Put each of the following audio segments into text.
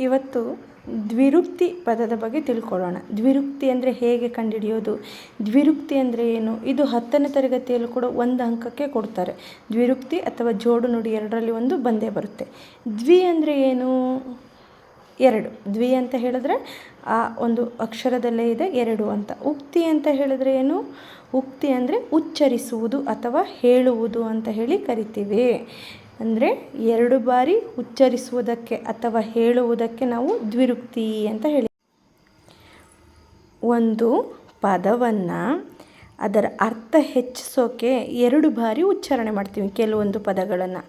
ಇವತ್ತು ದ್ವಿರುಕ್ತಿ ಪದದ ಬಗ್ಗೆ ತಿಳ್ಕೊಳ್ಳೋಣ. ದ್ವಿರುಕ್ತಿ ಅಂದರೆ ಹೇಗೆ ಕಂಡುಹಿಡಿಯೋದು? ದ್ವಿರುಕ್ತಿ ಅಂದರೆ ಏನು? ಇದು ಹತ್ತನೇ ತರಗತಿಯಲ್ಲೂ ಕೂಡ ಒಂದು ಅಂಕಕ್ಕೆ ಕೊಡ್ತಾರೆ. ದ್ವಿರುಕ್ತಿ ಅಥವಾ ಜೋಡು ನುಡಿ ಎರಡರಲ್ಲಿ ಒಂದು ಬಂದೇ ಬರುತ್ತೆ. ದ್ವಿ ಅಂದರೆ ಏನು? ಎರಡು. ದ್ವಿ ಅಂತ ಹೇಳಿದ್ರೆ ಆ ಒಂದು ಅಕ್ಷರದಲ್ಲೇ ಇದೆ ಎರಡು ಅಂತ. ಉಕ್ತಿ ಅಂತ ಹೇಳಿದ್ರೆ ಏನು? ಉಕ್ತಿ ಅಂದರೆ ಉಚ್ಚರಿಸುವುದು ಅಥವಾ ಹೇಳುವುದು ಅಂತ ಹೇಳಿ ಕರಿತೀವಿ. ಅಂದರೆ ಎರಡು ಬಾರಿ ಉಚ್ಚರಿಸುವುದಕ್ಕೆ ಅಥವಾ ಹೇಳುವುದಕ್ಕೆ ನಾವು ದ್ವಿರುಕ್ತಿ ಅಂತ ಹೇಳಿ ಒಂದು ಪದವನ್ನು ಅದರ ಅರ್ಥ ಹೆಚ್ಚಿಸೋಕೆ ಎರಡು ಬಾರಿ ಉಚ್ಚಾರಣೆ ಮಾಡ್ತೀವಿ. ಕೆಲವೊಂದು ಪದಗಳನ್ನು.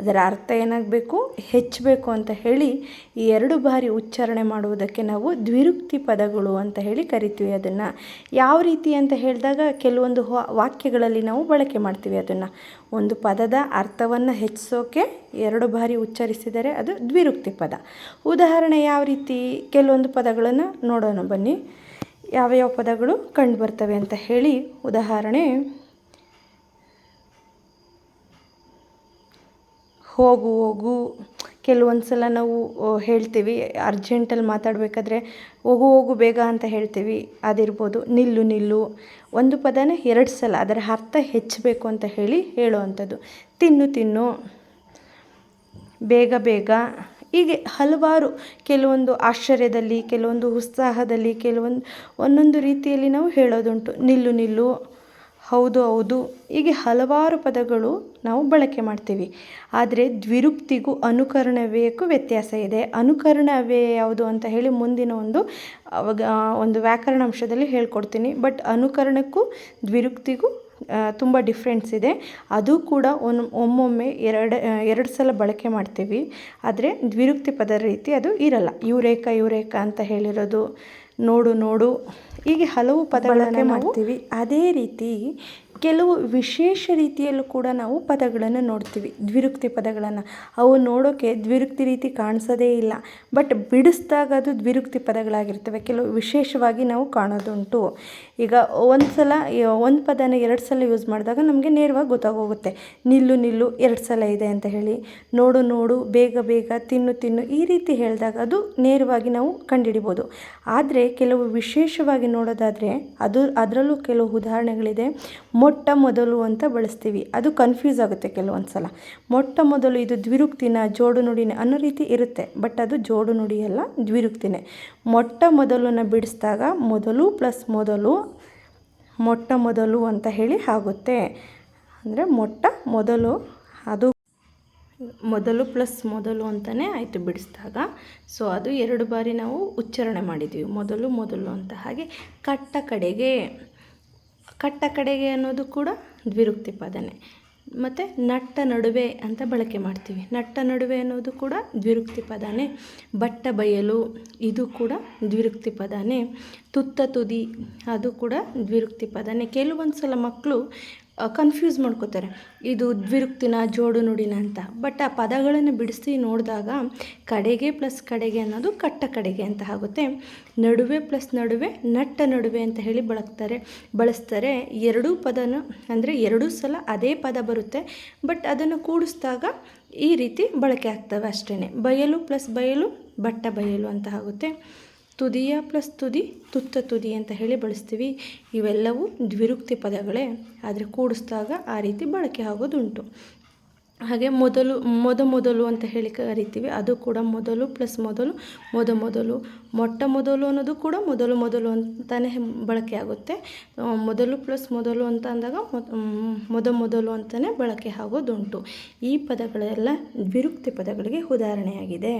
ಅದರ ಅರ್ಥ ಏನಾಗಬೇಕು? ಹೆಚ್ಚಬೇಕು ಅಂತ ಹೇಳಿ ಈ ಎರಡು ಬಾರಿ ಉಚ್ಚಾರಣೆ ಮಾಡುವುದಕ್ಕೆ ನಾವು ದ್ವಿರುಕ್ತಿ ಪದಗಳು ಅಂತ ಹೇಳಿ ಕರಿತೀವಿ ಅದನ್ನು. ಯಾವ ರೀತಿ ಅಂತ ಹೇಳಿದಾಗ ಕೆಲವೊಂದು ವಾಕ್ಯಗಳಲ್ಲಿ ನಾವು ಬಳಕೆ ಮಾಡ್ತೀವಿ ಅದನ್ನು. ಒಂದು ಪದದ ಅರ್ಥವನ್ನು ಹೆಚ್ಚಿಸೋಕೆ ಎರಡು ಬಾರಿ ಉಚ್ಚರಿಸಿದರೆ ಅದು ದ್ವಿರುಕ್ತಿ ಪದ. ಉದಾಹರಣೆ ಯಾವ ರೀತಿ? ಕೆಲವೊಂದು ಪದಗಳನ್ನು ನೋಡೋಣ ಬನ್ನಿ. ಯಾವ್ಯಾವ ಪದಗಳು ಕಂಡು ಬರ್ತವೆ ಅಂತ ಹೇಳಿ ಉದಾಹರಣೆ ಹೋಗು ಹೋಗು. ಕೆಲವೊಂದು ಸಲ ನಾವು ಹೇಳ್ತೀವಿ, ಅರ್ಜೆಂಟಲ್ಲಿ ಮಾತಾಡಬೇಕಾದ್ರೆ ಹೋಗು ಹೋಗು ಬೇಗ ಅಂತ ಹೇಳ್ತೀವಿ. ಅದಿರ್ಬೋದು, ನಿಲ್ಲು ನಿಲ್ಲು. ಒಂದು ಪದನ ಎರಡು ಸಲ, ಅದರ ಅರ್ಥ ಹೆಚ್ಚಬೇಕು ಅಂತ ಹೇಳಿ ಹೇಳುವಂಥದ್ದು. ತಿನ್ನು ತಿನ್ನು. ಬೇಗ ಬೇಗ. ಹೀಗೆ ಹಲವಾರು ಕೆಲವೊಂದು ಆಶ್ಚರ್ಯದಲ್ಲಿ, ಕೆಲವೊಂದು ಉತ್ಸಾಹದಲ್ಲಿ, ಕೆಲವೊಂದು, ಒಂದೊಂದು ರೀತಿಯಲ್ಲಿ ನಾವು ಹೇಳೋದುಂಟು. ನಿಲ್ಲು ನಿಲ್ಲು. ಹೌದು ಹೌದು. ಹೀಗೆ ಹಲವಾರು ಪದಗಳು ನಾವು ಬಳಕೆ ಮಾಡ್ತೀವಿ. ಆದರೆ ದ್ವಿರುಕ್ತಿಗೂ ಅನುಕರಣವ್ಯಯಕ್ಕೂ ವ್ಯತ್ಯಾಸ ಇದೆ. ಅನುಕರಣವ್ಯಯ ಯಾವುದು ಅಂತ ಹೇಳಿ ಮುಂದಿನ ಒಂದು ಒಂದು ವ್ಯಾಕರಣ ವ್ಯಾಕರಣಾಂಶದಲ್ಲಿ ಹೇಳ್ಕೊಡ್ತೀನಿ. ಬಟ್ ಅನುಕರಣಕ್ಕೂ ದ್ವಿರುಕ್ತಿಗೂ ತುಂಬ ಡಿಫ್ರೆನ್ಸ್ ಇದೆ. ಅದು ಕೂಡ ಒನ್, ಒಮ್ಮೊಮ್ಮೆ ಎರಡು ಎರಡು ಸಲ ಬಳಕೆ ಮಾಡ್ತೀವಿ. ಆದರೆ ದ್ವಿರುಕ್ತಿ ಪದ ರೀತಿ ಅದು ಇರಲ್ಲ. ಯುರೇಕ ಯುರೇಕ ಅಂತ ಹೇಳಿರೋದು. ನೋಡು ನೋಡು. ಹೀಗೆ ಹಲವು ಪದಗಳನ್ನು ಮಾಡ್ತೀವಿ. ಅದೇ ರೀತಿ ಕೆಲವು ವಿಶೇಷ ರೀತಿಯಲ್ಲೂ ಕೂಡ ನಾವು ಪದಗಳನ್ನು ನೋಡ್ತೀವಿ. ದ್ವಿರುಕ್ತಿ ಪದಗಳನ್ನು. ಅವು ನೋಡೋಕ್ಕೆ ದ್ವಿರುಕ್ತಿ ರೀತಿ ಕಾಣಿಸೋದೇ ಇಲ್ಲ. ಬಟ್ ಬಿಡಿಸಿದಾಗ ಅದು ದ್ವಿರುಕ್ತಿ ಪದಗಳಾಗಿರ್ತವೆ. ಕೆಲವು ವಿಶೇಷವಾಗಿ ನಾವು ಕಾಣೋದುಂಟು. ಈಗ ಒಂದು ಸಲ ಒಂದು ಪದನ ಎರಡು ಸಲ ಯೂಸ್ ಮಾಡಿದಾಗ ನಮಗೆ ನೇರವಾಗಿ ಗೊತ್ತಾಗೋಗುತ್ತೆ. ನಿಲ್ಲು ನಿಲ್ಲು ಎರಡು ಸಲ ಇದೆ ಅಂತ ಹೇಳಿ. ನೋಡು ನೋಡು, ಬೇಗ ಬೇಗ, ತಿನ್ನು ತಿನ್ನು ಈ ರೀತಿ ಹೇಳಿದಾಗ ಅದು ನೇರವಾಗಿ ನಾವು ಕಂಡುಹಿಡಿಬೋದು ಆದರೆ ಕೆಲವು ವಿಶೇಷವಾಗಿ ನೋಡೋದಾದರೆ ಅದು, ಅದರಲ್ಲೂ ಕೆಲವು ಉದಾಹರಣೆಗಳಿದೆ. ಮೊಟ್ಟ ಮೊದಲು ಅಂತ ಬಳಸ್ತೀವಿ. ಅದು ಕನ್ಫ್ಯೂಸ್ ಆಗುತ್ತೆ ಕೆಲವೊಂದು ಸಲ ಮೊಟ್ಟ ಮೊದಲು ಇದು ದ್ವಿರುಕ್ತಿನ, ಜೋಡು ನುಡಿನ ಅನ್ನೋ ರೀತಿ ಇರುತ್ತೆ. ಬಟ್ ಅದು ಜೋಡು ನುಡಿ ಅಲ್ಲ, ದ್ವಿರುಕ್ತಿನೇ. ಮೊಟ್ಟ ಮೊದಲನ್ನು ಬಿಡಿಸಿದಾಗ ಮೊದಲು ಪ್ಲಸ್ ಮೊದಲು ಮೊಟ್ಟ ಮೊದಲು ಅಂತ ಹೇಳಿ ಆಗುತ್ತೆ. ಅಂದರೆ ಮೊಟ್ಟ ಮೊದಲು ಅದು ಮೊದಲು ಪ್ಲಸ್ ಮೊದಲು ಅಂತಲೇ ಆಯಿತು ಬಿಡಿಸಿದಾಗ. ಸೊ ಅದು ಎರಡು ಬಾರಿ ನಾವು ಉಚ್ಚಾರಣೆ ಮಾಡಿದ್ವಿ. ಮೊದಲು ಮೊದಲು ಅಂತ ಹಾಗೆ ಕಟ್ಟ ಕಡೆಗೆ. ಕಟ್ಟ ಕಡೆಗೆ ಅನ್ನೋದು ಕೂಡ ದ್ವಿರುಕ್ತಿ ಪದನೇ. ಮತ್ತು ನಟ್ಟ ನಡುವೆ ಅಂತ ಬಳಕೆ ಮಾಡ್ತೀವಿ. ನಟ್ಟ ನಡುವೆ ಅನ್ನೋದು ಕೂಡ ದ್ವಿರುಕ್ತಿ ಪದನೇ. ಬಟ್ಟ ಬಯಲು, ಇದು ಕೂಡ ದ್ವಿರುಕ್ತಿ ಪದನೇ. ತುತ್ತ ತುದಿ, ಅದು ಕೂಡ ದ್ವಿರುಕ್ತಿ ಪದನೇ. ಕೆಲವೊಂದು ಸಲ ಮಕ್ಕಳು ಕನ್ಫ್ಯೂಸ್ ಮಾಡ್ಕೋತಾರೆ. ಇದು ದ್ವಿರುಕ್ತಿನ ಜೋಡು ನುಡಿನ ಅಂತ. ಬಟ್ ಆ ಪದಗಳನ್ನು ಬಿಡಿಸಿ ನೋಡಿದಾಗ ಕಡೆಗೆ ಪ್ಲಸ್ ಕಡೆಗೆ ಅನ್ನೋದು ಕಟ್ಟ ಕಡೆಗೆ ಅಂತ ಆಗುತ್ತೆ. ನಡುವೆ ಪ್ಲಸ್ ನಡುವೆ, ನಟ್ಟ ನಡುವೆ ಅಂತ ಹೇಳಿ ಬಳಕ್ತಾರೆ. ಬಳಸ್ತಾರೆ ಎರಡೂ ಪದನ, ಅಂದರೆ ಎರಡೂ ಸಲ ಅದೇ ಪದ ಬರುತ್ತೆ. ಬಟ್ ಅದನ್ನು ಕೂಡಿಸಿದಾಗ ಈ ರೀತಿ ಬಳಕೆ ಆಗ್ತವೆ ಅಷ್ಟೇ ಬಯಲು ಪ್ಲಸ್ ಬಯಲು, ಬಟ್ಟ ಬಯಲು ಅಂತ ಆಗುತ್ತೆ. ತುದಿಯ ಪ್ಲಸ್ ತುದಿ, ತುತ್ತ ತುದಿ ಅಂತ ಹೇಳಿ ಬಳಸ್ತೀವಿ. ಇವೆಲ್ಲವೂ ದ್ವಿರುಕ್ತಿ ಪದಗಳೇ. ಆದರೆ ಕೂಡಿಸಿದಾಗ ಆ ರೀತಿ ಬಳಕೆ ಆಗೋದುಂಟು. ಹಾಗೆ ಮೊದಲು, ಮೊದ ಮೊದಲು ಅಂತ ಹೇಳಿ ಕರಿತೀವಿ. ಅದು ಕೂಡ ಮೊದಲು ಪ್ಲಸ್ ಮೊದಲು, ಮೊದ ಮೊದಲು. ಮೊಟ್ಟ ಮೊದಲು ಅನ್ನೋದು ಕೂಡ ಮೊದಲು ಮೊದಲು ಅಂತಲೇ ಬಳಕೆ ಆಗುತ್ತೆ. ಮೊದಲು ಪ್ಲಸ್ ಮೊದಲು ಅಂತ ಅಂದಾಗ ಮೊದ ಮೊದಲು ಅಂತಲೇ ಬಳಕೆ ಆಗೋದುಂಟು. ಈ ಪದಗಳೆಲ್ಲ ವಿರುಕ್ತಿ ಪದಗಳಿಗೆ ಉದಾಹರಣೆಯಾಗಿದೆ.